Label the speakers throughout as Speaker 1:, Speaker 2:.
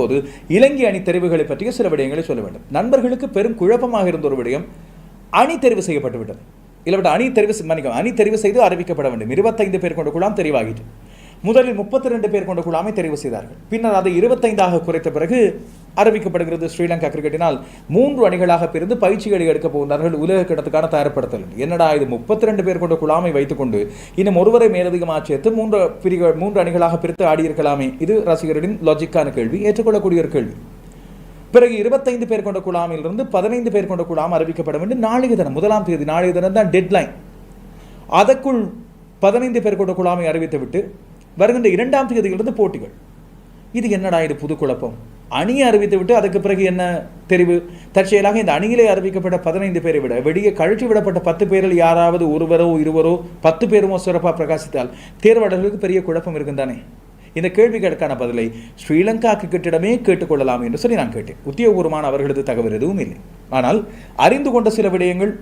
Speaker 1: போது இலங்கை அணி தெரிவுகளை பற்றிய சில விடயங்களை சொல்ல வேண்டும். நண்பர்களுக்கு பெரும் குழப்பமாக இருந்த ஒரு விடயம் அணி தெரிவு செய்யப்பட்டு விட்டது. அணி தெரிவு மன்னிக்கும் அணி தெரிவு செய்து அறிவிக்கப்பட வேண்டும். இருபத்தைந்து பேர் கொண்ட குழாம் தெரிவாகிட்டு முதலில் முப்பத்தி ரெண்டு பேர் கொண்ட குழாமை தெரிவு செய்தார்கள். பின்னர் அதை இருபத்தைந்தாக குறைத்த பிறகு அறிவிக்கப்படுகிறது ஸ்ரீலங்கா கிரிக்கெட்டினால் மூன்று அணிகளாக பிரிந்து பயிற்சிகளை எடுக்கப் போகிறார்கள் உலக கிட்டத்துக்கான தயார்படுத்தல். என்னடா இது முப்பத்தி ரெண்டு பேர் கொண்ட குழாமை வைத்துக்கொண்டு இன்னும் ஒருவரை மேலதிகமாக சேர்த்து மூன்று பிரிகள் மூன்று அணிகளாக பிரித்து ஆடியிருக்கலாமே? இது ரசிகர்களின் லாஜிக்கான கேள்வி ஏற்றுக்கொள்ளக்கூடிய ஒரு கேள்வி. பிறகு இருபத்தைந்து பேர் கொண்ட குழாமிலிருந்து பதினைந்து பேர் கொண்ட குழாம் அறிவிக்கப்பட வேண்டும் நாளைய தினம் முதலாம் தேதி நாளைய தினம் தான் டெட்லைன் அதற்குள் பதினைந்து பேர் கொண்ட குழாமை அறிவித்துவிட்டு வருகின்ற இரண்டாம் தேதியிலிருந்து போட்டிகள். இது என்னடா இது புது குழப்பம்? அணியை அறிவித்து விட்டு அதுக்கு பிறகு என்ன தெரிவு? தற்செயலாக இந்த அணியிலே அறிவிக்கப்பட்ட பதினைந்து பேரை விட வெளியே கழற்றி விடப்பட்ட பத்து பேரில் யாராவது ஒருவரோ இருவரோ பத்து பேருமோ சிறப்பாக பிரகாசித்தால் தேர்வாளர்களுக்கு பெரிய குழப்பம் இருக்குந்தானே? இந்த கேள்விகளுக்கான பதிலை ஸ்ரீலங்கா கிரிக்கெட்டிடமே கேட்டுக்கொள்ளலாம் என்று சொல்லி நான் கேட்டேன். உத்தியோகபூர்வமான அவர்களது தகவல் எதுவும் இல்லை. ஆனால் அறிந்து கொண்ட சில விடயங்கள்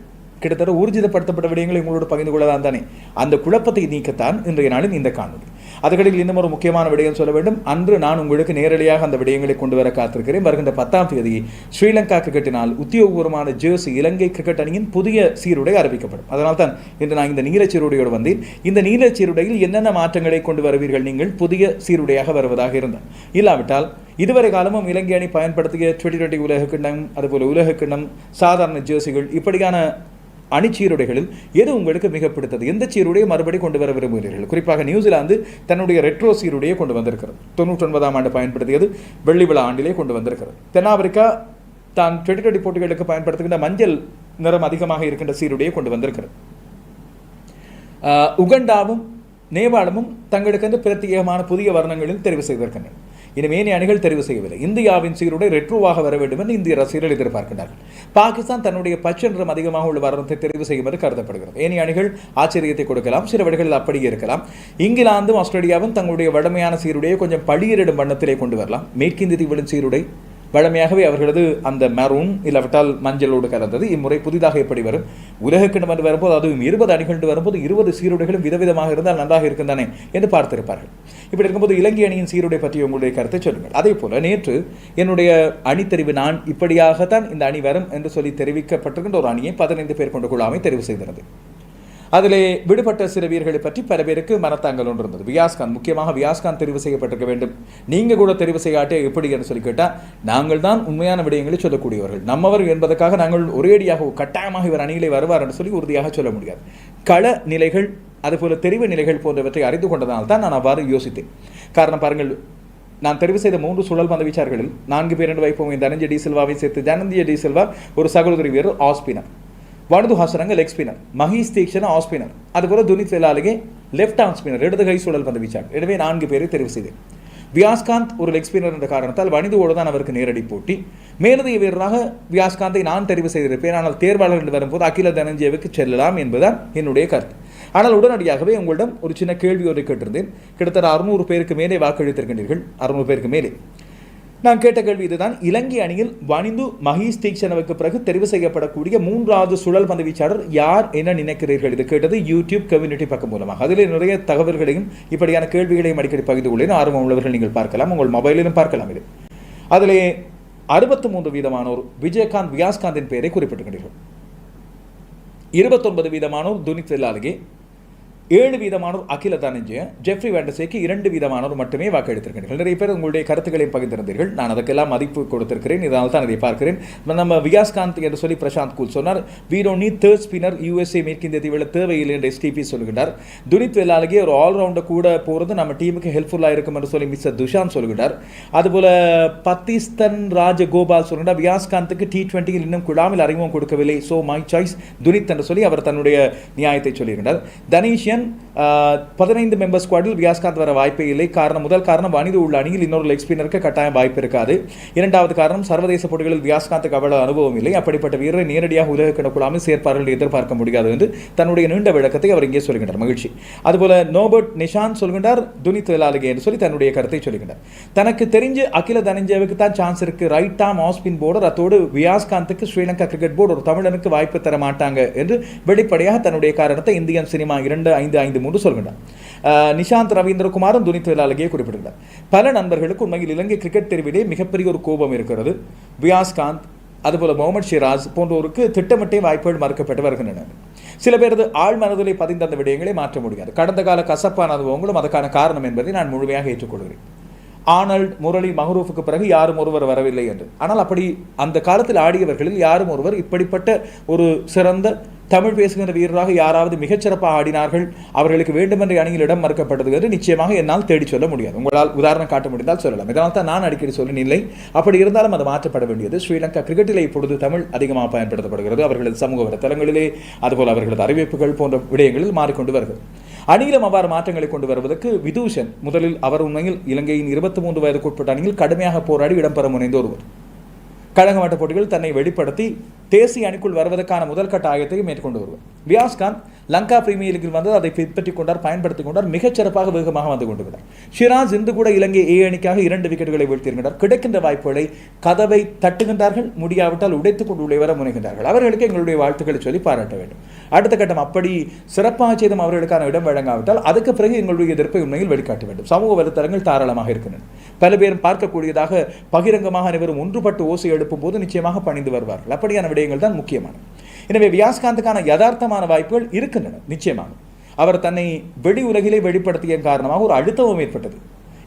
Speaker 1: கிட்டத்தட்ட ஊர்ஜிதப்படுத்தப்பட்ட விடயங்களை உங்களோடு பகிர்ந்து கொள்ளலாம் தானே அந்த குழப்பத்தை நீக்கத்தான் இன்றைய நாளில் இந்த காணொலி அதுகளில் இன்னும் ஒரு முக்கியமான விடயம் சொல்ல வேண்டும். அன்று நான் உங்களுக்கு நேரடியாக அந்த விடயங்களை கொண்டு வர காத்திருக்கிறேன். வருகின்ற பத்தாம் தேதி ஸ்ரீலங்கா கிரிக்கெட்டினால் உத்தியோகபூர்வமான ஜெர்சி இலங்கை கிரிக்கெட் அணியின் புதிய சீருடை அறிவிக்கப்படும். அதனால் தான் இன்று நான் இந்த நீல சீருடையோடு வந்தேன். இந்த நீல சீருடையில் என்னென்ன மாற்றங்களை கொண்டு வருவீர்கள்? நீங்கள் புதிய சீருடையாக வருவதாக இருந்தால் இல்லாவிட்டால் இதுவரை காலமும் இலங்கை அணி பயன்படுத்திய டுவெண்ட்டி டுவெண்ட்டி உலக கிண்ணம் அதுபோல் உலக கிண்ணம் சாதாரண ஜேர்சிகள் இப்படியான அணிச்சீருடைகளில் எது உங்களுக்கு மிக பிடித்தது எந்த சீருடையை மறுபடி கொண்டு வர விரும்புகிறீர்கள்? குறிப்பாக நியூசிலாந்து தன்னுடைய ரெட்ரோ சீருடையை கொண்டு வந்திருக்கிறது. தொண்ணூற்றி ஒன்பதாம் ஆண்டு பயன்படுத்தியது வெள்ளி விழா ஆண்டிலே கொண்டு வந்திருக்கிறது. தென்னாப்பிரிக்கா தான் டுவெண்டி டுவெண்டி போட்டிகளுக்கு பயன்படுத்துகின்ற மஞ்சள் நிறம் அதிகமாக இருக்கின்ற சீருடையை கொண்டு வந்திருக்கிறது. உகண்டாவும் நேபாளமும் தங்களுக்கு பிரத்யேகமான புதிய வர்ணங்களில் தெரிவு செய்திருக்கின்றன. இனிமே மேனி அணிகள் தெரிவு செய்யவில்லை. இந்தியாவின் சீருடை ரெட்ரோவாக வர வேண்டும் என்று இந்திய ரசிகர்கள் எதிர்பார்க்கிறார்கள் பாகிஸ்தான் தன்னுடைய பச்சை நிறம் அதிகமாக உள்ள வரணத்தை தெரிவு செய்யும் என்று கருதப்படுகிறது. ஏனி அணிகள் ஆச்சரியத்தை கொடுக்கலாம் சில வழிகளில் அப்படியே இருக்கலாம். இங்கிலாந்தும் ஆஸ்திரேலியாவும் தங்களுடைய வடமையான சீருடையை கொஞ்சம் பழியரிடும் வண்ணத்திலே கொண்டு வரலாம். மேற்கிந்திய தீவுகளின் சீருடை வழமையாகவே அவர்களது அந்த மெரூன் இல்லாவிட்டால் மஞ்சளோடு கலந்தது. இம்முறை புதிதாக எப்படி வரும்? உலகக்கிணம் என்று வரும்போது அதுவும் இருபது அணிகள் வரும்போது இருபது சீருடைகளும் விதவிதமாக இருந்தால் நன்றாக இருக்கும் தானே என்று பார்த்திருப்பார்கள். இப்படி இருக்கும்போது இலங்கை அணியின் சீருடை பற்றி உங்களுடைய கருத்தை சொல்லுங்கள். அதே போல நேற்று என்னுடைய அணித்தெரிவு நான் இப்படியாகத்தான் இந்த அணி வரும் என்று சொல்லி தெரிவிக்கப்பட்டிருக்கின்ற ஒரு அணியை பதினைந்து பேர் கொண்ட குழாமை தெரிவு செய்திருந்தது. அதிலே விடுபட்ட சில வீரர்களை பற்றி பல பேருக்கு மனத்தாங்கல் ஒன்று இருந்தது வியாஸ்கான் முக்கியமாக வியாஸ்கான் தெரிவு செய்யப்பட்டிருக்க வேண்டும். நீங்கள் கூட தெரிவு செய்யாட்டே எப்படி என்று சொல்லி கேட்டால் நாங்கள் தான் உண்மையான விடயங்களை சொல்லக்கூடியவர்கள். நம்மவர் என்பதற்காக நாங்கள் ஒரேடியாக கட்டாயமாக இவர் அணியிலே வருவார் என்று சொல்லி உறுதியாக சொல்ல முடியாது. கள நிலைகள் அதுபோல தெரிவு நிலைகள் போன்றவற்றை அறிந்து கொண்டதனால் தான் நான் அவ்வாறு யோசித்தேன். காரணம் பாருங்கள் நான் தெரிவு செய்த மூன்று சுழல் பந்து வீச்சார்களில் நான்கு பேர் என்று வைப்போம். தனஞ்சய டி சில்வாவை சேர்த்து தனஞ்சய டி சில்வா ஒரு சகோதரி வீரர் ஆஸ்பினர் Wanindu Hasaranga leg spinner Maheesh Theekshana off spinner அதுபோல Dunith Wellalage left arm spinner இடது கை சுழல் பந்து வீச்சாளர் எனவே நான்கு பேரை தெரிவு செய்தேன். வியாஸ்காந்த் ஒரு லெக் ஸ்பின்னர் என்ற காரணத்தால் வனிதுவோடு தான் அவருக்கு நேரடி போட்டி. மேலதிக வீரராக வியாஸ்காந்தை நான் தெரிவு செய்திருப்பேன். ஆனால் தேர்வாளர் என்று வரும்போது அகில தனஞ்சயவுக்கு செல்லலாம் என்பதுதான் என்னுடைய கருத்து. ஆனால் உடனடியாகவே உங்களிடம் ஒரு சின்ன கேள்வி ஒன்றை கேட்டிருந்தேன். கிட்டத்தட்ட அறுநூறு பேருக்கு மேலே வாக்களித்திருக்கின்றீர்கள் அறுநூறு பேருக்கு மேலே. நான் கேட்ட கேள்வி இதுதான். இலங்கை அணியில் வனிந்து மஹீஷ் தீக்ஷனவுக்கு பிறகு தெரிவு செய்யப்படக்கூடிய மூன்றாவது சுழல் பந்து வீச்சாளர் யார் என்ன நினைக்கிறீர்கள்? இது கேட்டது யூடியூப் கம்யூனிட்டி பக்கம் மூலமாக. அதில் நிறைய தகவல்களையும் இப்படியான கேள்விகளையும் அடிக்கடி பகிர்ந்து கொள்ளேன் ஆர்வம் உள்ளவர்கள் நீங்கள் பார்க்கலாம். உங்கள் மொபைலிலும் பார்க்கலாம் இது. அதிலே அறுபத்து மூன்று வீதமானோர் விஜயகாந்த் வியாஸ்காந்தின் பெயரை குறிப்பிட்டிருக்கிறீர்கள் இருபத்தொன்பது வீதமானோர் துனித் வெல்லாலகே ஏழு வீதமானோர் அகில தனஞ்சய ஜெஃப்ரி வேண்டசேக்கு இரண்டு வீதமானோர் மட்டுமே வாக்களித்திருக்கிறீர்கள் நிறைய பேர் உங்களுடைய கருத்துக்களை பகிர்ந்திருந்தீர்கள். நான் அதுக்கெல்லாம் மதிப்பு கொடுத்திருக்கிறேன். இதனால் தான் இதை பார்க்கிறேன். நம்ம வியாஸ்காந்த் என்று சொல்லி பிரசாந்த் கூல் சொன்னார். வீரோ நீ தேர்ட் ஸ்பின்னர் யூஎஸ்ஏ மேற்கிந்திய தீவில் தேவையில்லை என்று எஸ்டிபி சொல்கிறார் துனித் வெல்லாலகே ஒரு ஆல்ரவுண்டர் கூட போகிறது நம்ம டீமுக்கு ஹெல்ப்ஃபுல்லாக இருக்கும் என்று சொல்லி மிஸ்டர் துஷாந்த் சொல்கிறார் அதுபோல் பத்திஸ்தன் ராஜகோபால் சொல்கிறார் வியாஸ்காந்துக்கு டி டுவெண்ட்டியில் இன்னும் குழாமில் அறிமுகம் கொடுக்கவில்லை. ஸோ மை சாய்ஸ் துனித் என்று சொல்லி அவர் தன்னுடைய நியாயத்தை சொல்லியிருக்கிறார். தனீஷியன் Uh, பதினைந்து மெம்பர் ஸ்குவாடில் வியாஸ்காந்த் வர வாய்ப்பே இல்லை. காரணம் முதல் காரணம் வனிது உள்ள அணியில் இன்னொரு லெக் ஸ்பின்னருக்கு கட்டாயம் வாய்ப்பு இருக்காது. இரண்டாவது காரணம் சர்வதேச போட்டிகளில் வியாஸ்காந்துக்கு அவ்வளவு அனுபவம் இல்லை. அப்படிப்பட்ட வீரரை நேரடியாக உலக கிடக்குழாமல் சேர்ப்பார்கள் என்று எதிர்பார்க்க முடியாது என்று தன்னுடைய நீண்ட விளக்கத்தை அவர் இங்கே சொல்கின்றார். மகிழ்ச்சி. அதுபோல நோபர்ட் நிஷான் சொல்கின்றார் துனி தொழிலாளிகை என்று சொல்லி தன்னுடைய கருத்தை சொல்கின்றார். தனக்கு தெரிஞ்சு அகில தனஞ்சேவுக்கு தான் சான்ஸ் இருக்கு. ரைட் ஆம் ஆஸ்பின் போர்டர் அத்தோடு வியாஸ்காந்துக்கு ஸ்ரீலங்கா கிரிக்கெட் போர்டு ஒரு தமிழனுக்கு வாய்ப்பு தர மாட்டாங்க என்று வெளிப்படையாக தன்னுடைய காரணத்தை இந்தியன் சினிமா இரண்டு ஐந்து ஐந்து மூன்று சொல்கின்றார் நிஷாந்த் ரவீந்திரகுமாரும் துனித் வேலாலகே குறிப்பிடுகிறார். பல நண்பர்களுக்கு உண்மையில் இலங்கை கிரிக்கெட் தெரிவிலே மிகப்பெரிய ஒரு கோபம் இருக்கிறது. வியாஸ்காந்த் அதுபோல முகமது ஷிராஸ் போன்றோருக்கு திட்டமிட்டே வாய்ப்புகள் மறுக்கப்பட்டு வருகின்றனர் சில பேரது ஆழ் மனதிலே பதிந்த அந்த விடயங்களை மாற்ற முடியாது. கடந்த கால கசப்பான அனுபவங்களும் அதற்கான காரணம் என்பதை நான் முழுமையாக ஏற்றுக்கொள்கிறேன். ஆனல்ட் முரளி மஹரூஃபுக்கு பிறகு யாரும் ஒருவர் வரவில்லை என்று. ஆனால் அப்படி அந்த காலத்தில் ஆடியவர்களில் யாரும் ஒருவர் இப்படிப்பட்ட ஒரு சிறந்த தமிழ் பேசுகின்ற வீரராக யாராவது மிகச்சிறப்பாக ஆடினார்கள் அவர்களுக்கு வேண்டுமென்ற அணியில் இடம் மறுக்கப்பட்டது என்று நிச்சயமாக என்னால் தேடிச் சொல்ல முடியாது. உங்களால் உதாரணம் காட்ட முடிந்தால் சொல்லலாம். இதனால் தான் நான் அடிக்கடி சொல்லினில்லை அப்படி இருந்தாலும் அது மாற்றப்பட வேண்டியது. ஸ்ரீலங்கா கிரிக்கெட்டிலே இப்பொழுது தமிழ் அதிகமாக பயன்படுத்தப்படுகிறது. அவர்களது சமூக வலைத்தளங்களிலே அதுபோல் அவர்களது அறிவிப்புகள் போன்ற விடயங்களில் மாறிக்கொண்டு வருகிறது. அணியிலும் அவ்வாறு மாற்றங்களை கொண்டு வருவதற்கு விதூஷன் முதலில் அவர் உண்மையில் இலங்கையின் இருபத்தி மூன்று வயதுக்குட்பட்ட அணியில் கடுமையாக போராடி இடம்பெற முனைந்த ஒருவர். கழக மாட்ட போட்டிகள் தன்னை வெளிப்படுத்தி தேசிய அணிக்குள் வருவதற்கான முதல் கட்ட ஆயத்தையும் மேற்கொண்டு வருவார். வியாஸ்காந்த் லங்கா பிரீமியர் லீகில் வந்து அதை பின்பற்றிக் கொண்டார் பயன்படுத்திக் கொண்டார் மிகச்சிறப்பாக வேகமாக வந்து கொண்டிருக்கிறார் ஷிராஜ் இந்து கூட இலங்கை ஏ அணிக்காக இரண்டு விக்கெட்டுகளை வீழ்த்தியிருக்கிறார். கிடைக்கின்ற வாய்ப்புகளை கதவை தட்டுகின்றார்கள் முடியாவிட்டால் உடைத்துக் கொண்டு உள்ளே வர முனைகின்றார்கள். அவர்களுக்கு எங்களுடைய வாழ்த்துக்களை சொல்லி பாராட்ட வேண்டும். அடுத்த கட்டம் அப்படி சிறப்பாக செய்தும் அவர்களுக்கான இடம் வழங்காவிட்டால் அதுக்கு பிறகு எங்களுடைய எதிர்ப்பை உண்மையில் வெளிக்காட்ட வேண்டும். சமூக வலைத்தளங்கள் தாராளமாக இருக்கின்றன. பல பேரும் பார்க்கக்கூடியதாக பகிரங்கமாக அனைவரும் ஒன்றுபட்டு ஓசை எழுப்பும் போது நிச்சயமாக பணிந்து வருவார்கள். அப்படியான விடயங்கள் தான் முக்கியமானது. எனவே வியாஸ்காந்துக்கான யதார்த்தமான வாய்ப்புகள் இருக்கின்றன நிச்சயமாக. அவர் தன்னை வெளி உலகிலே வெளிப்படுத்திய காரணமாக ஒரு அழுத்தமும் ஏற்பட்டது.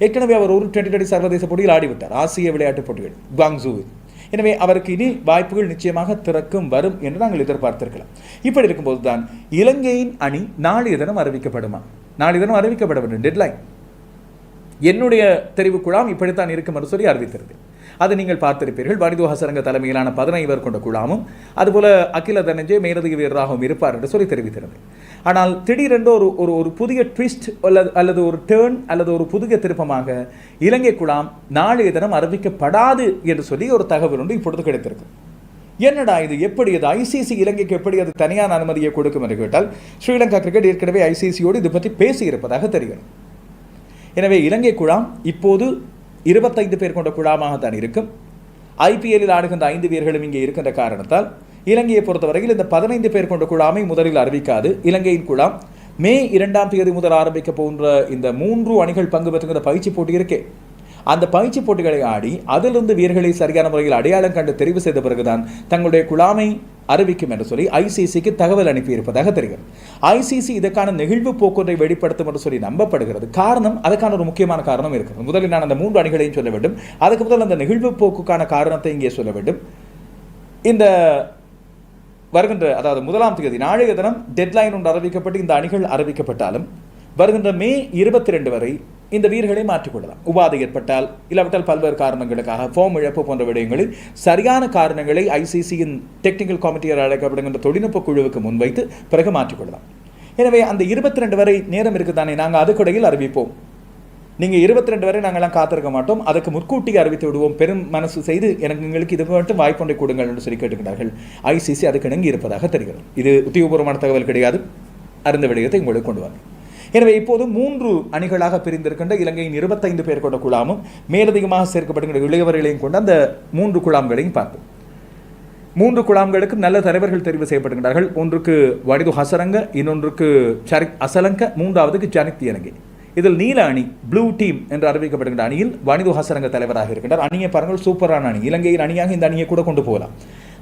Speaker 1: ஏற்கனவே அவர் ஒரு டுவெண்ட்டி டுவெண்ட்டி சர்வதேச போட்டியில் ஆடிவிட்டார் ஆசிய விளையாட்டுப் போட்டிகள் குவாங்ஸூவில் எனவே அவருக்கு இனி வாய்ப்புகள் நிச்சயமாக திறக்கும் வரும் என்று நாங்கள் எதிர்பார்த்திருக்கலாம். இப்படி இருக்கும்போது தான் இலங்கையின் அணி நாளைய தினம் அறிவிக்கப்படுமா? நாளைய தினம் அறிவிக்கப்பட வேண்டும் டெட்லைன் என்னுடைய தெரிவு குழாம் இப்படித்தான் இருக்கும் என்று சொல்லி அறிவித்திருக்கு அதை நீங்கள் பார்த்திருப்பீர்கள். வனிது ஹசரங்க தலைமையிலான பதினைவர் கொண்ட குழாமும் அதுபோல அகில தனஞ்சே மேலதிக வீரராகவும் இருப்பார் என்று சொல்லி தெரிவித்திருந்தது. ஆனால் திடீரென்று ஒரு ஒரு ஒரு புதிய ட்விஸ்ட் அல்லது அல்லது ஒரு டேர்ன் அல்லது ஒரு புதிய திருப்பமாக இலங்கை குழாம் நாளைய தினம் அறிவிக்கப்படாது என்று சொல்லி ஒரு தகவல் ஒன்று இப்பொழுது கிடைத்திருக்கு என்னடா இது? எப்படி அது ஐசிசி இலங்கைக்கு எப்படி அது தனியான அனுமதியை கொடுக்கும் என்று கேட்டால் ஸ்ரீலங்கா கிரிக்கெட் ஏற்கனவே ஐசிசியோடு இது பற்றி பேசியிருப்பதாக தெரிகிறது. எனவே இலங்கை குழாம் இப்போது இருபத்தைந்து பேர் கொண்ட குழாமாகத்தான் இருக்கும். ஐபிஎல்லில் ஆடுகின்ற ஐந்து வீரர்களும் இங்கே இருக்கின்ற காரணத்தால் இலங்கையை பொறுத்தவரையில் இந்த பதினைந்து பேர் கொண்ட குழாமை முதலில் அறிவிக்காது. இலங்கையின் குழாம் மே இரண்டாம் தேதி முதல் ஆரம்பிக்க போன்ற இந்த மூன்று அணிகள் பங்கு பெற்றுகிற பயிற்சி போட்டி இருக்கே. அந்த பயிற்சி போட்டிகளை ஆடி அதிலிருந்து வீரர்களை சரியான முறையில் அடையாளம் கண்டு தெரிவு செய்த பிறகுதான் தங்களுடைய குழாமை அறிவிக்கும் என்று சொல்லி ஐசிசிக்கு தகவல் அனுப்பியிருப்பதாக தெரிகிறது. ஐசிசி இதற்கான நெகிழ்வு போக்குவரத்தை வெளிப்படுத்தும் என்று சொல்லி நம்பப்படுகிறது. காரணம் அதற்கான ஒரு முக்கியமான காரணம் இருக்கிறது. முதலில் நான் அந்த மூன்று அணிகளையும் சொல்ல வேண்டும். அதுக்கு முதல் அந்த நெகிழ்வு போக்குக்கான காரணத்தை இங்கே சொல்ல வேண்டும். இந்த வருகின்ற அதாவது முதலாம் தேதி நாளைய தினம் டெட்லைன் ஒன்று அறிவிக்கப்பட்டு இந்த அணிகள் அறிவிக்கப்பட்டாலும் வருகின்ற மே இருபத்தி ரெண்டு வரை இந்த வீரர்களை மாற்றிக்கொள்ளலாம். உபாதை ஏற்பட்டால் இல்லாவிட்டால் பல்வேறு காரணங்களுக்காக ஃபோம் இழப்பு போன்ற விடயங்களில் சரியான காரணங்களை ஐசிசியின் டெக்னிக்கல் கமிட்டியால் அழைக்கப்படுகின்ற தொழில்நுட்ப குழுவுக்கு முன்வைத்து பிறகு மாற்றிக்கொள்ளலாம். எனவே அந்த இருபத்தி ரெண்டு வரை நேரம் இருக்குதானே நாங்கள் அதுக்கடையில் அறிவிப்போம். நீங்கள் இருபத்தி ரெண்டு வரை நாங்கள்லாம் காத்திருக்க மாட்டோம். அதுக்கு முற்கூட்டி அறிவித்து விடுவோம். பெரும் மனசு செய்து எனக்கு எங்களுக்கு இது மட்டும் வாய்ப்பொன்றை கொடுங்கள் என்று சொல்லி கேட்டுக்கிறார்கள் ஐசிசி அதுக்கு இணங்கி இருப்பதாக தெரிகிறது. இது உத்தியோகபூர்வமான தகவல் கிடையாது. அறிந்த விடயத்தை உங்களுக்கு கொண்டு வாங்க எனவே இப்போது மூன்று அணிகளாக பிரிந்திருக்கின்ற இலங்கையின் இருபத்தைந்து பேர் கொண்ட குழாமும் மேலதிகமாக சேர்க்கப்படுகின்ற இளையவர்களையும் கொண்ட அந்த மூன்று குழாம்களையும் பார்ப்போம். மூன்று குழாம்களுக்கும் நல்ல தலைவர்கள் தெரிவு செய்யப்படுகின்றார்கள். ஒன்றுக்கு வடிது ஹசரங்க இன்னொன்றுக்கு சரித் அசலங்க மூன்றாவதுக்கு ஜனித் இலங்கை இதில் நீல அணி ப்ளூ டீம் என்று அறிவிக்கப்படுகின்ற அணியில் வனிது ஹசரங்க தலைவராக இருக்கின்றார். அணியை பாருங்கள் சூப்பரான அணி. இலங்கையின் அணியாக இந்த அணியை கூட கொண்டு போகலாம்.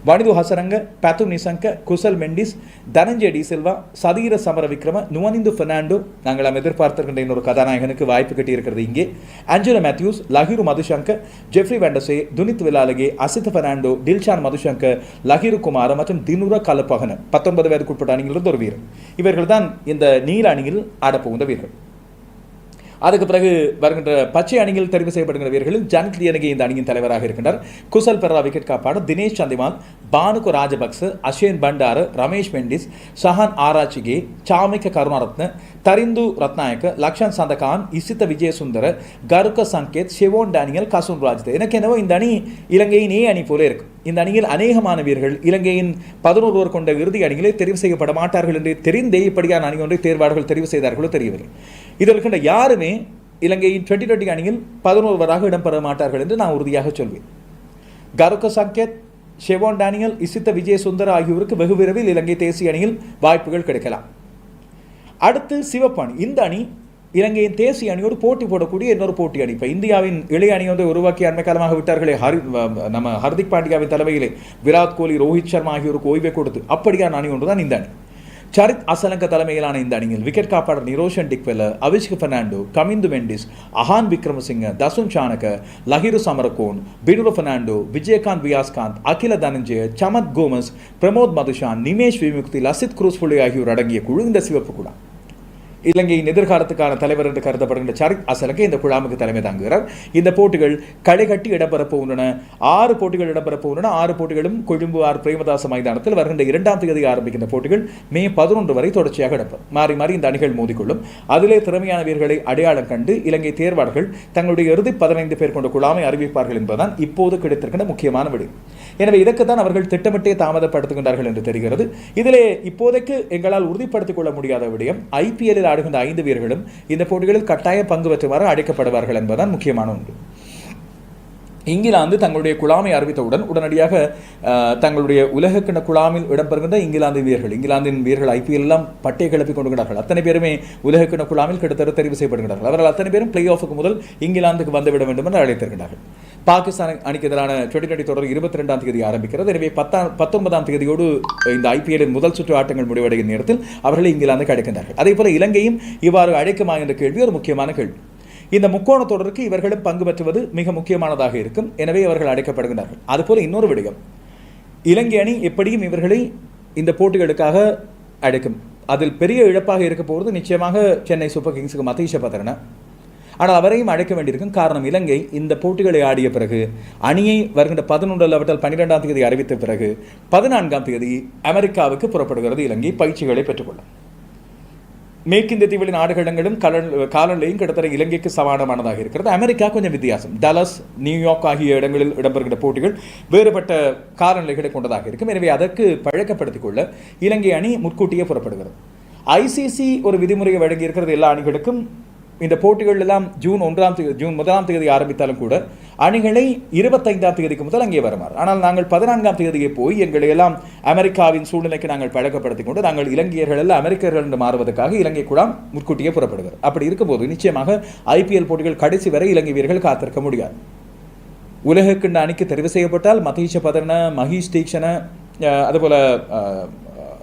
Speaker 1: வனிது ஹசரங்க பேத்து நிசங்க குசல் மெண்டிஸ் தனஞ்சய டி சில்வா சதீர சமர விக்ரம நுவனிந்து ஃபெர்னாண்டோ நாங்கள் நாம் எதிர்பார்த்திருக்கின்ற இன்னொரு கதாநாயகனுக்கு வாய்ப்பு கட்டியிருக்கிறது இங்கே. ஆஞ்சலோ மேத்யூஸ் லஹிரு மதுசங்கர் ஜெஃப்ரி வேண்டசே துனித் விலாலகே அசித் பெர்னாண்டோ டில்ஷான் மதுசங்கர் லஹிரு குமார் மற்றும் தினுர கலப்பகன பத்தொன்பது வயதுக்குட்பட்ட அணியிலிருந்து ஒரு வீரர் இவர்கள் தான் இந்த நீல அணியில் ஆடப்போகுந்த வீரர்கள். அதுக்கு பிறகு வருகின்ற பச்சை அணியில் தெரிவு செய்யப்படுகிற வீரர்களில் ஜனத் லியனகி இந்த அணியின் தலைவராக இருக்கின்றார். குசல் பெரா விக்கெட் காப்பாளர் தினேஷ் சந்திமால் பானுக்கு ராஜபக்ச அஷேன் பண்டாரு ரமேஷ் மெண்டிஸ் ஷஹான் ஆராச்சிகே சாமிக்க கருணாரத்ன தரிந்து ரத்நாயக்க லக்ஷன் சந்தகான் இசித்த விஜயசுந்தர கருக்க சங்கேத் சிவோன் டேனியல் கசுன் ராஜித் எனக்கு என்னவோ இந்த அணி இலங்கையின் ஏ அணி போல இருக்கும் இந்த அணியில் அநேகமான வீரர்கள் இலங்கையின் பதினோருவர் கொண்ட இறுதி அணிகளை தெரிவு செய்யப்பட மாட்டார்கள் என்று தெரிந்தே இப்படியான அணி ஒன்றை தேர்வாளர்கள் தெரிவு செய்தார்களோ தெரியவில்லை. இதில் இருக்கின்ற யாருமே இலங்கையின் டுவெண்ட்டி டுவெண்ட்டி அணியில் பதினோருவராக இடம்பெற மாட்டார்கள் என்று நான் உறுதியாக சொல்வேன். கருக்க சங்கேத் ஷெவான் டேனியல் இசித்த விஜயசுந்தர் ஆகியோருக்கு வெகு விரைவில் இலங்கை தேசிய அணியில் வாய்ப்புகள் கிடைக்கலாம். அடுத்து சிவப்பணி இந்த அணி இலங்கையின் தேசிய அணியோடு போட்டி போடக்கூடிய இன்னொரு போட்டி அணி. இப்போ இந்தியாவின் இளைய அணி வந்து உருவாக்கி அண்மை காலமாக விட்டார்களே. ஹரி நம்ம ஹர்திக் பாண்டியாவின் தலைமையிலே. விராட் கோலி ரோஹித் சர்மா ஆகியோருக்கு ஓய்வை கொடுத்து அப்படியான அணி ஒன்று தான் இந்த அணி. சரித் அசலங்க தலைமையிலான இந்த அணியில் விக்கெட் காப்பாளர் நிரோஷன் டிக்வெல அவிஷ்க பெர்னாண்டோ கமிந்து மெண்டிஸ் அஹான் விக்ரமசிங்க தசுன் சானக லஹிரு சமரகோன் பிடுல பெர்னாண்டோ விஜயகாந்த் வியாஸ்காந்த் அகில தனஞ்சய சமத் கோமஸ் பிரமோத் மதுஷான் நிமேஷ் விமுக்தி லசித் குரூஸ்புள்ளி ஆகியோர் அடங்கிய குழு இந்த சிவப்பு குழா இலங்கையின் எதிர்காலத்துக்கான தலைவர் என்று கருதப்படுகின்ற சரத் அசலங்க இந்த குழாமுக்கு தலைமை தாங்குகிறார். இந்த போட்டிகள் களை கட்டி போகின்றன. ஆறு போட்டிகள் இடம்பெறப் போகின்றன. ஆறு போட்டிகளும் கொழும்பு ஆர் பிரேமதாச மைதானத்தில் வருகின்ற இரண்டாம் தேதி ஆரம்பிக்கின்ற போட்டிகள் மே பதினொன்று வரை தொடர்ச்சியாக இடம்பெறும். மாறி மாறி இந்த அணிகள் மோதிக்கொள்ளும். அதிலே திறமையான வீரர்களை அடையாளம் கண்டு இலங்கை தேர்வாளர்கள் தங்களுடைய இறுதி பதினைந்து பேர் கொண்ட குழாமை அறிவிப்பார்கள் என்பதுதான் இப்போது கிடைத்திருக்கின்ற முக்கியமான விடு. எனவே இதற்குத்தான் அவர்கள் திட்டமிட்டே தாமதப்படுத்துகின்றார்கள் என்று தெரிகிறது. இதிலே இப்போதைக்கு எங்களால் உறுதிப்படுத்திக் கொள்ள முடியாத விடயம் ஐபிஎல்லில் ஆடுகின்ற ஐந்து வீரர்களும் இந்த போட்டிகளில் கட்டாயம் பங்கு பெற்றுமாறு அழைக்கப்படுவார்கள் என்பதுதான் முக்கியமான ஒன்று. இங்கிலாந்து தங்களுடைய குழாமை அறிவித்தவுடன் உடனடியாக தங்களுடைய உலகக்கிண குழாமில் இடம்பெறுகின்ற இங்கிலாந்து வீரர்கள் இங்கிலாந்தின் வீரர்கள் ஐபிஎல் எல்லாம் பட்டை கிளப்பி கொண்டுகிறார்கள் அத்தனை பேருமே உலகக்கிண குழாமில் கிட்டத்தட்ட தெரிவு செய்யப்படுகிறார்கள் அவர்கள் அத்தனை பேரும் பிளே ஆஃபுக்கு முதல் இங்கிலாந்துக்கு வந்துவிட வேண்டும் என்று அழைத்திருக்கிறார்கள் பாகிஸ்தான் அணிக்கு எதிரான டுவெண்டி டுவெண்டி தொடர் இருபத்தி ரெண்டாம் தேதி ஆரம்பிக்கிறது. எனவே பத்தாம் பத்தொன்பதாம் தேதியோடு இந்த ஐபிஎல்லின் முதல் சுற்று ஆட்டங்கள் முடிவடைகிற நேரத்தில் அவர்களை இங்கிலாந்துக்கு அழைக்கின்றார்கள் அதே போல இலங்கையும் இவ்வாறு அழைக்குமா என்ற கேள்வி ஒரு முக்கியமான கேள்வி. இந்த முக்கோண தொடருக்கு இவர்களும் பங்கு பெற்றுவது மிக முக்கியமானதாக இருக்கும். எனவே அவர்கள் அழைக்கப்படுகிறார்கள் அதுபோல் இன்னொரு விடயம். இலங்கை அணி எப்படியும் இவர்களை இந்த போட்டிகளுக்காக அழைக்கும் அதில் பெரிய இழப்பாக இருக்க போகிறது நிச்சயமாக சென்னை சூப்பர் கிங்ஸுக்கு மதீஷ பத்திரன ஆனால் அவரையும் அழைக்க வேண்டியிருக்கும் காரணம் இலங்கை இந்த போட்டிகளை ஆடிய பிறகு அணியை வருகின்ற பதினொன்று இல்லாவிட்டால் பன்னிரெண்டாம் தேதி அறிவித்த பிறகு பதினான்காம் தேதி அமெரிக்காவுக்கு புறப்படுகிறது இலங்கை பயிற்சிகளை பெற்றுக்கொள்ளும். மேற்கிந்திய தீவுகளின் நாடுகளிடங்களும் கடல் காலநிலையும் கிட்டத்தட்ட இலங்கைக்கு சமானமானதாக இருக்கிறது. அமெரிக்கா கொஞ்சம் வித்தியாசம். டலஸ் நியூயார்க் ஆகிய இடங்களில் இடம்பெறுகிற போட்டிகள் வேறுபட்ட காலநிலைகளை கொண்டதாக இருக்கும். எனவே அதற்கு பழக்கப்படுத்திக் கொள்ள இலங்கை அணி முன்கூட்டியே புறப்படுகிறது. ஐசிசி ஒரு விதிமுறையை வழங்கி இருக்கிறது எல்லா அணிகளுக்கும் இந்த போட்டிகள் எல்லாம் ஜூன் ஒன்றாம் தேதி ஜூன் முதலாம் தேதி ஆரம்பித்தாலும் கூட அணிகளை இருபத்தைந்தாம் தேதிக்கு முதல் அங்கே வருமாறு. ஆனால் நாங்கள் பதினான்காம் தேதியை போய் எங்களை எல்லாம் அமெரிக்காவின் சூழ்நிலைக்கு நாங்கள் பழக்கப்படுத்திக் கொண்டு நாங்கள் இலங்கையர்கள் எல்லாம் அமெரிக்கர்கள் என்று மாறுவதற்காக இலங்கை கூட முன்கூட்டியே புறப்படுவர் அப்படி இருக்கும்போது நிச்சயமாக ஐபிஎல் போட்டிகள் கடைசி வரை இலங்கை வீரர்கள் காத்திருக்க முடியாது. உலகக்கிண்ட அணிக்கு தெரிவு செய்யப்பட்டால் மதீஷ பதன மஹீஷ் தீக்ஷண அஹ், அதுபோல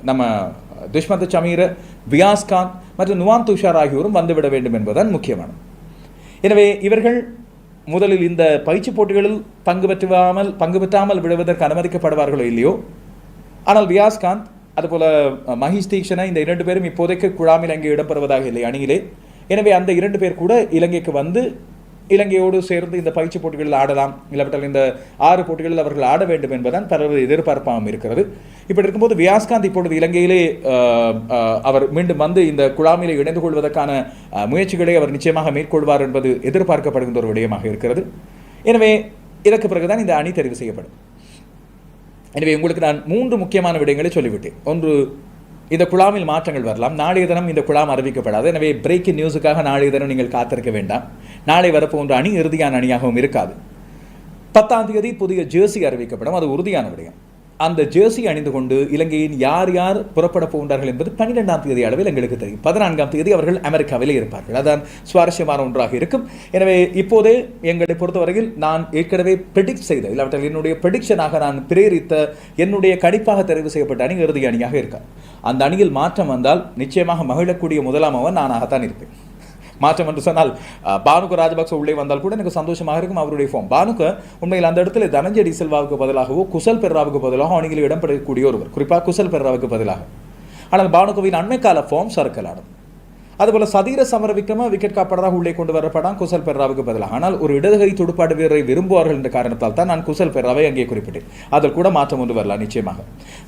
Speaker 1: நம்ம துஷ்மந்த சமீர வியாஸ்காந்த் மற்றும் நுவான் துஷார் ஆகியோரும் வந்துவிட வேண்டும் என்பதுதான் முக்கியமானது. எனவே இவர்கள் முதலில் இந்த பயிற்சி போட்டிகளில் பங்கு பெற்றுவாமல் பங்கு பெற்றாமல் விடுவதற்கு அனுமதிக்கப்படுவார்களோ இல்லையோ? ஆனால் வியாஸ்காந்த் அதுபோல மஹிஷ் தீக்ஷனா இந்த இரண்டு பேரும் இப்போதைக்கு குழாமில் அங்கே இடம்பெறுவதாக இல்லை அணியிலே. எனவே அந்த இரண்டு பேர் கூட இலங்கைக்கு வந்து இலங்கையோடு சேர்ந்து இந்த பயிற்சி போட்டிகளில் ஆடலாம். இல்லாவிட்டால் இந்த ஆறு போட்டிகளில் அவர்கள் ஆட வேண்டும் என்பதுதான் பலரது எதிர்பார்ப்பாகவும் இருக்கிறது. இப்படி இருக்கும்போது வியாஸ்காந்த் இப்பொழுது இலங்கையிலே அஹ், அவர் மீண்டும் வந்து இந்த குழாமிலே இணைந்து கொள்வதற்கான முயற்சிகளை அவர் நிச்சயமாக மேற்கொள்வார் என்பது எதிர்பார்க்கப்படுகின்ற ஒரு விடயமாக இருக்கிறது. எனவே இதற்கு பிறகுதான் இந்த அணி தெரிவு செய்யப்படும். எனவே உங்களுக்கு நான் மூன்று முக்கியமான விடயங்களை சொல்லிவிட்டேன். ஒன்று இந்த குழாமில் மாற்றங்கள் வரலாம். நாளைய தினம் இந்த குழாம் அறிவிக்கப்படாது. எனவே பிரேக்கிங் நியூஸுக்காக நாளைய தினம் நீங்கள் காத்திருக்க வேண்டாம். நாளை வரப்போன்ற அணி இறுதியான அணியாகவும் இருக்காது. பத்தாம் தேதி புதிய ஜேர்சி அறிவிக்கப்படும். அது உறுதியான விடயம். அந்த ஜேர்சி அணிந்து கொண்டு இலங்கையின் யார் யார் புறப்பட போகின்றார்கள் என்பது பன்னிரெண்டாம் தேதி அளவில் எங்களுக்கு தெரியும். பதினான்காம் தேதி அவர்கள் அமெரிக்காவிலே இருப்பார்கள். அதான் சுவாரஸ்யமான ஒன்றாக இருக்கும். எனவே இப்போதே எங்களை பொறுத்தவரையில் நான் ஏற்கனவே ப்ரெடிக்ட் செய்த இல்லாவிட்டால் என்னுடைய ப்ரெடிக்ஷனாக நான் பிரேரித்த என்னுடைய கணிப்பாக தெரிவு செய்யப்பட்ட அணி இறுதி அணியாக இருக்கார் அந்த அணியில் மாற்றம் வந்தால் நிச்சயமாக மகிழக்கூடிய முதலாம் அவன் நானாகத்தான் இருப்பேன். மாற்றம் என்று சொன்னால் பானுக்கு பானுக ராஜபக்ச உள்ளே வந்தால் கூட எனக்கு சந்தோஷமாக இருக்கும் அவருடைய ஃபார்ம் பானுக்கு உண்மையில் அந்த இடத்துல தனஞ்சடி செல்வாவுக்கு பதிலாகவோ குசல் பெர்ராவுக்கு பதிலாக அணிகளில் இடம்பெறக்கூடிய ஒருவர். குறிப்பாக குசல் பெர்ராவுக்கு பதிலாக. ஆனால் பானுகவின் அண்மைக்கால ஃபார்ம் சறுக்கலானது. அதுபோல சதீர சமர விக்ரம விக்கெட் காப்பாளராக உள்ளே கொண்டு வரப்படாம் குசல் பெர்ராவுக்கு பதிலாக. ஆனால் ஒரு இடதுகை துடுப்பாடு வீரரை விரும்புவார்கள் என்ற காரணத்தால் தான் நான் குசல் பெர்ராவை அங்கே குறிப்பிட்டேன். அதில் கூட மாற்றம் ஒன்று வரலாம் நிச்சயமாக.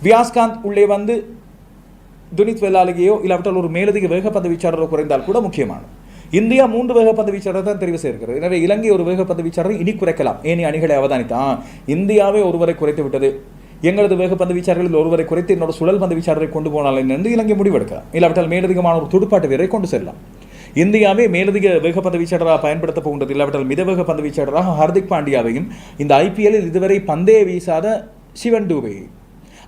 Speaker 1: வியாஸ்காந்த் உள்ளே வந்து துனித் வெல்லாலிகையோ இல்லாவிட்டால் ஒரு மேலதிக வேகப்பந்து வீச்சாளரோ குறைந்தால் கூட முக்கியமானது. இந்தியா மூன்று வேகப்பந்து வீச்சாளர் தான் தெரிவு செய்திருக்கிறது. எனவே இலங்கை ஒரு வேகப்பந்து வீச்சாளரை இனி குறைக்கலாம். ஏனி அணிகளை அவதானித்தான். இந்தியாவே ஒருவரை குறைத்து விட்டது. எங்களது வேகப்பந்து வீச்சாளர்களில் ஒருவரை குறைத்து என்னோட சுழல் பந்து வீச்சாளரை கொண்டு போனால் என்று இலங்கை முடிவெடுக்கலாம். இல்லாவிட்டால் மேலதிகமான ஒரு துடுப்பாட்டு வீரரை கொண்டு செல்லலாம். இந்தியாவே மேலதிக வேகப்பந்து வீச்சாளராக பயன்படுத்த போகின்றது. இல்லாவிட்டால் மிதவேக பந்து வீச்சாளராக ஹர்திக் பாண்டியாவையும் இந்த ஐபிஎல்லில் இதுவரை பந்தே வீசாத சிவன் டூபே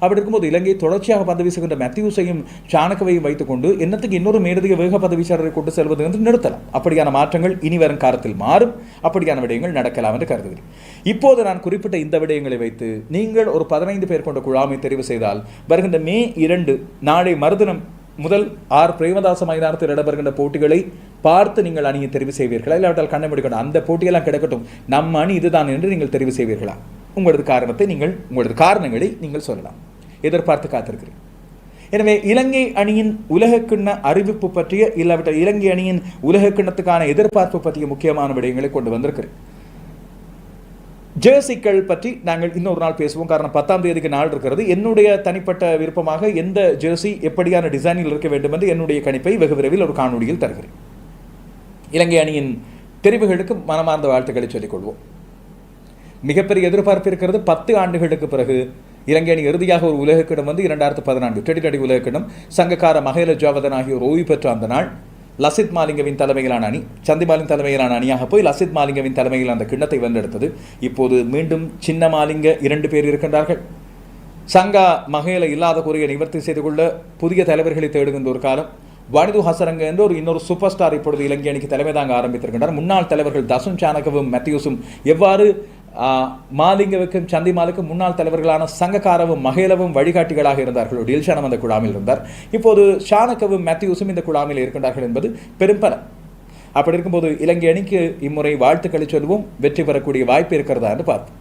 Speaker 1: அப்படி இருக்கும்போது இலங்கை தொடர்ச்சியாக பதவி செய்கின்ற மேத்யூஸையும் சாணக்கவையும் வைத்துக்கொண்டு என்னத்துக்கு இன்னொரு மேலதிக வேக பந்து கொண்டு செல்வது என்று நிறுத்தலாம். அப்படியான மாற்றங்கள் இனி வரும் காலத்தில் மாறும். அப்படியான விடயங்கள் நடக்கலாம் என்று கருதுகிறேன். இப்போது நான் குறிப்பிட்ட இந்த விடயங்களை வைத்து நீங்கள் ஒரு பதினைந்து பேர் கொண்ட குழாமை தெரிவு செய்தால் வருகின்ற மே இரண்டு நாளை மறுதினம் முதல் ஆர். பிரேமதாச மைதானத்தில் இடம்பெறுகின்ற போட்டிகளை பார்த்து நீங்கள் அணியை தெரிவு செய்வீர்களா? இல்லாவிட்டால் கண்ணை முடிக்கணும் அந்த போட்டியெல்லாம் கிடைக்கட்டும். நம்ம அணி இதுதான் என்று நீங்கள் தெரிவு செய்வீர்களா? உங்களது காரணத்தை நீங்கள் உங்களது காரணங்களை நீங்கள் சொல்லலாம். எதிர்பார்த்து காத்திருக்கிறேன். எனவே இலங்கை அணியின் உலகக்கிண்ண அறிவிப்பு பற்றிய இல்லாவிட்டால் இலங்கை அணியின் உலகக்கிண்ணத்துக்கான எதிர்பார்ப்பு பற்றிய முக்கியமான விடயங்களை கொண்டு வந்திருக்கிறேன். ஜெர்சிக்கள் பற்றி நாங்கள் இன்னொரு நாள் பேசுவோம். காரணம் பத்தாம் தேதிக்கு நாள் இருக்கிறது. என்னுடைய தனிப்பட்ட விருப்பமாக எந்த ஜெர்சி எப்படியான டிசைனில் இருக்க வேண்டும் என்று என்னுடைய கணிப்பை வெகு விரைவில் ஒரு காணொலியில் தருகிறேன். இலங்கை அணியின் தெரிவுகளுக்கு மனமார்ந்த வாழ்த்துக்களை சொல்லிக்கொள்வோம் மிகப்பெரிய எதிர்பார்ப்பு இருக்கிறது. பத்து ஆண்டுகளுக்கு பிறகு இலங்கை அணி இறுதியாக ஒரு உலகக்கிடம் வந்து இரண்டாயிரத்து பதினான்கு டெடி டெடி உலகக்கிடம் சங்கக்கார மகேல ஜாவதன் ஆகியோர் ஓய்வு பெற்ற அந்த நாள். லசித் மாலிங்கவின் தலைமையிலான அணி சந்திமாலின் தலைமையிலான அணியாக போய் லசித் மாலிங்கவின் தலைமையில் அந்த கிண்ணத்தை வென்றெடுத்தது. இப்போது மீண்டும் சின்ன மாலிங்க இரண்டு பேர் இருக்கின்றார்கள். சங்கா மகையில இல்லாத குறையை நிவர்த்தி செய்து கொள்ள புதிய தலைவர்களை தேடுகின்ற ஒரு காலம். வனிது ஹசரங்க என்ற ஒரு இன்னொரு சூப்பர் ஸ்டார் இப்பொழுது இலங்கை அணிக்கு தலைமை தாங்க ஆரம்பித்திருக்கின்றனர் முன்னாள் தலைவர்கள் தசுன் சானகவும் மெத்தியூஸும் எவ்வாறு மாலிங்கவுக்கும் சந்திமாலுக்கும் முன்னாள் தலைவர்களான சங்கக்காரவும் மகேலவும் வழிகாட்டிகளாக இருந்தார்கள். டில்ஷானம் அந்த குழாமில் இருந்தார். இப்போது ஷானக்கவும் மேத்யூஸும் இந்த குழாமில் இருக்கின்றார்கள் என்பது பெரும்பலம் அப்படி இருக்கும்போது இலங்கை அணிக்கு இம்முறை வாழ்த்துக்களை சொல்வோம். வெற்றி பெறக்கூடிய வாய்ப்பு இருக்கிறதா என்று பார்ப்போம்.